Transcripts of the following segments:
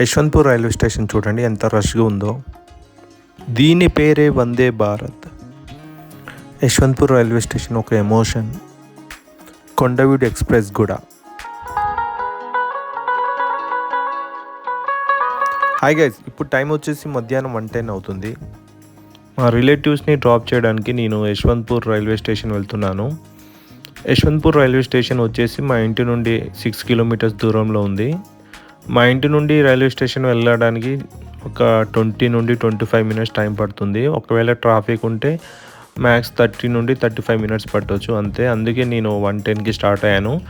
Yesvantpur railway station చూడండి ఎంత రష్గా ఉందో. దీని పేరే వందే భారత్. యశ్వంత్పూర్ రైల్వే స్టేషన్ ఒక ఎమోషన్. కొండవీడు ఎక్స్ప్రెస్ కూడా హాయ్ గైస్ ఇప్పుడు టైం వచ్చేసి మధ్యాహ్నం వన్ టెన్ అవుతుంది. మా రిలేటివ్స్ని డ్రాప్ చేయడానికి నేను యశ్వంత్పూర్ రైల్వే స్టేషన్ వెళ్తున్నాను. యశ్వంత్పూర్ రైల్వే స్టేషన్ వచ్చేసి మా ఇంటి నుండి సిక్స్ కిలోమీటర్స్ దూరంలో ఉంది. మా ఇంటి నుండి రైల్వే స్టేషన్ వెళ్ళడానికి ఒక ట్వంటీ నుండి ట్వంటీ ఫైవ్ మినిట్స్ టైం పడుతుంది. ఒకవేళ ట్రాఫిక్ ఉంటే మ్యాక్స్ థర్టీ నుండి థర్టీ ఫైవ్ మినిట్స్ పట్టవచ్చు అంతే. అందుకే నేను వన్ టెన్కి స్టార్ట్ అయ్యాను.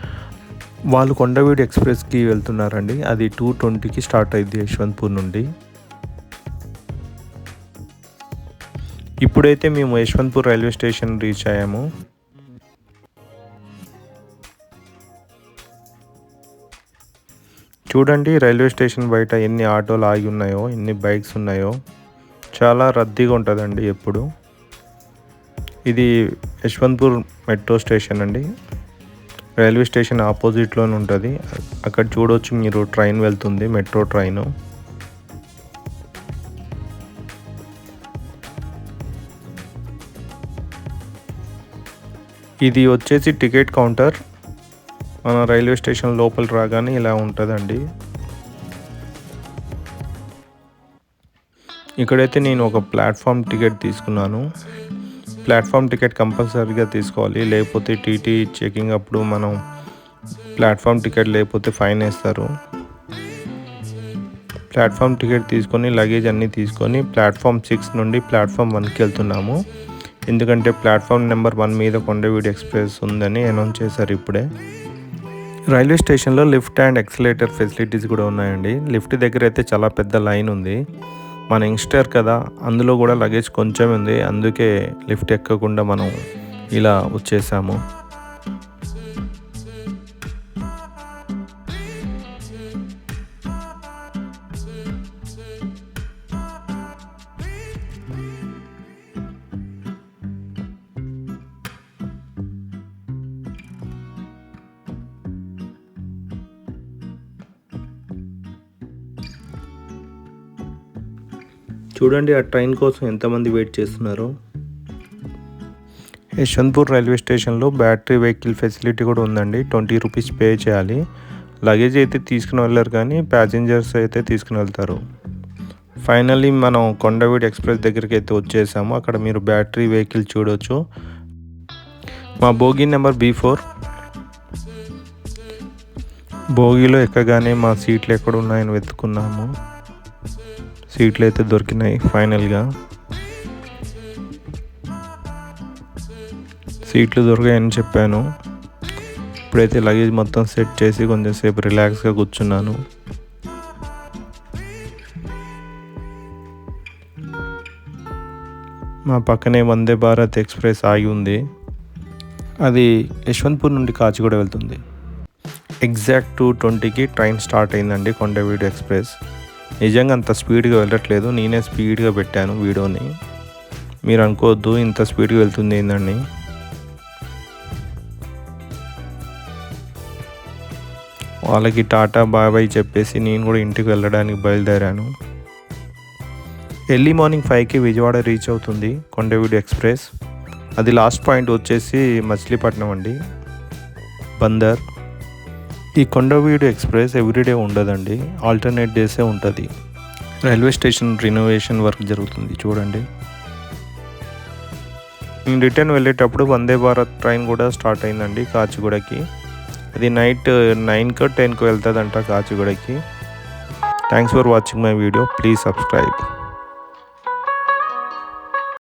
వాళ్ళు కొండవీడు ఎక్స్ప్రెస్కి వెళ్తున్నారండి. అది టూ ట్వంటీకి స్టార్ట్ అయింది యశ్వంత్పూర్ నుండి. ఇప్పుడైతే మేము యశ్వంత్పూర్ రైల్వే స్టేషన్ రీచ్ అయ్యాము. చూడండి రైల్వే స్టేషన్ బయట ఎన్ని ఆటోలు ఆగి ఉన్నాయో ఎన్ని బైక్స్ ఉన్నాయో. చాలా రద్దీగా ఉంటుందండి ఎప్పుడు. ఇది యశ్వంత్పూర్ మెట్రో స్టేషన్ అండి. రైల్వే స్టేషన్ ఆపోజిట్లోనే ఉంటుంది. అక్కడ చూడవచ్చు మీరు ట్రైన్ వెళ్తుంది మెట్రో ట్రైన్. ఇది వచ్చేసి టికెట్ కౌంటర్. మన రైల్వే స్టేషన్ లోపల రాగానే ఇలా ఉంటుందండి. ఇక్కడైతే నేను ఒక ప్లాట్ఫామ్ టికెట్ తీసుకున్నాను. ప్లాట్ఫామ్ టికెట్ కంపల్సరీగా తీసుకోవాలి. లేకపోతే టీటీ చెకింగ్ అప్పుడు మనం ప్లాట్ఫామ్ టికెట్ లేకపోతే ఫైన్ వేస్తారు. ప్లాట్ఫామ్ టికెట్ తీసుకొని లగేజ్ అన్నీ తీసుకొని ప్లాట్ఫామ్ సిక్స్ నుండి ప్లాట్ఫామ్ వన్కి వెళ్తున్నాము. ఎందుకంటే ప్లాట్ఫామ్ నెంబర్ వన్ మీద కొండవీడి ఎక్స్ప్రెస్ ఉందని అనౌన్స్ చేశారు ఇప్పుడే. రైల్వే స్టేషన్లో లిఫ్ట్ అండ్ ఎక్సలేటర్ ఫెసిలిటీస్ కూడా ఉన్నాయండి. లిఫ్ట్ దగ్గర అయితే చాలా పెద్ద లైన్ ఉంది. మన యంగ్స్టర్ కదా అందులో కూడా లగేజ్ కొంచెం ఉంది. అందుకే లిఫ్ట్ ఎక్కకుండా మనం ఇలా వచ్చేసాము. చూడండి ఆ ట్రైన్ కోసం ఎంతమంది వెయిట్ చేస్తున్నారో. యశ్వంత్పూర్ రైల్వే స్టేషన్లో బ్యాటరీ వెహికల్ ఫెసిలిటీ కూడా ఉందండి. ట్వంటీ రూపీస్ పే చేయాలి. లగేజ్ అయితే తీసుకుని వెళ్ళారు కానీ ప్యాసింజర్స్ అయితే తీసుకుని వెళ్తారు. ఫైనల్లీ మనం కొండవీడి ఎక్స్ప్రెస్ దగ్గరికి అయితే వచ్చేసాము. అక్కడ మీరు బ్యాటరీ వెహికల్ చూడవచ్చు మా బోగి నెంబర్ బీ ఫోర్. భోగిలో ఎక్కగానే మా సీట్లు ఎక్కడ ఉన్నాయని వెతుకున్నాము. సీట్లు అయితే దొరికినాయి ఫైనల్గా. సీట్లు దొరికాయని చెప్పాను. ఇప్పుడైతే లగేజ్ మొత్తం సెట్ చేసి కొంచెంసేపు రిలాక్స్గా కూర్చున్నాను. మా పక్కనే వందే భారత్ ఎక్స్ప్రెస్ ఆగి ఉంది. అది యశ్వంత్పూర్ నుండి కాచిగూడ వెళ్తుంది. ఎగ్జాక్ట్ టూ ట్వంటీకి ట్రైన్ స్టార్ట్ అయిందండి కొండవీడు ఎక్స్ప్రెస్. నిజంగా అంత స్పీడ్గా వెళ్ళట్లేదు. నేనే స్పీడ్గా పెట్టాను వీడియోని. మీరు అనుకోవద్దు ఇంత స్పీడ్గా వెళ్తుంది ఏందండి? వాళ్ళకి టాటా బాయ్ బాయ్ చెప్పేసి నేను కూడా ఇంటికి వెళ్ళడానికి బయలుదేరాను. ఎర్లీ మార్నింగ్ ఫైవ్కి విజయవాడ రీచ్ అవుతుంది కొండవీడు ఎక్స్ప్రెస్. అది లాస్ట్ పాయింట్ వచ్చేసి మచిలీపట్నం అండి. బందర్. ఈ కొండవీడు ఎక్స్ప్రెస్ ఎవ్రీడే ఉండదండి. ఆల్టర్నేట్ డేసే ఉంటుంది. రైల్వే స్టేషన్ రినోవేషన్ వర్క్ జరుగుతుంది. చూడండి. నేను రిటర్న్ వెళ్ళేటప్పుడు వందే భారత్ ట్రైన్ కూడా స్టార్ట్ అయిందండి కాచిగూడకి. అది నైట్ నైన్కో టెన్కో వెళ్తుందంట కాచిగూడకి. Thanks for watching my video please subscribe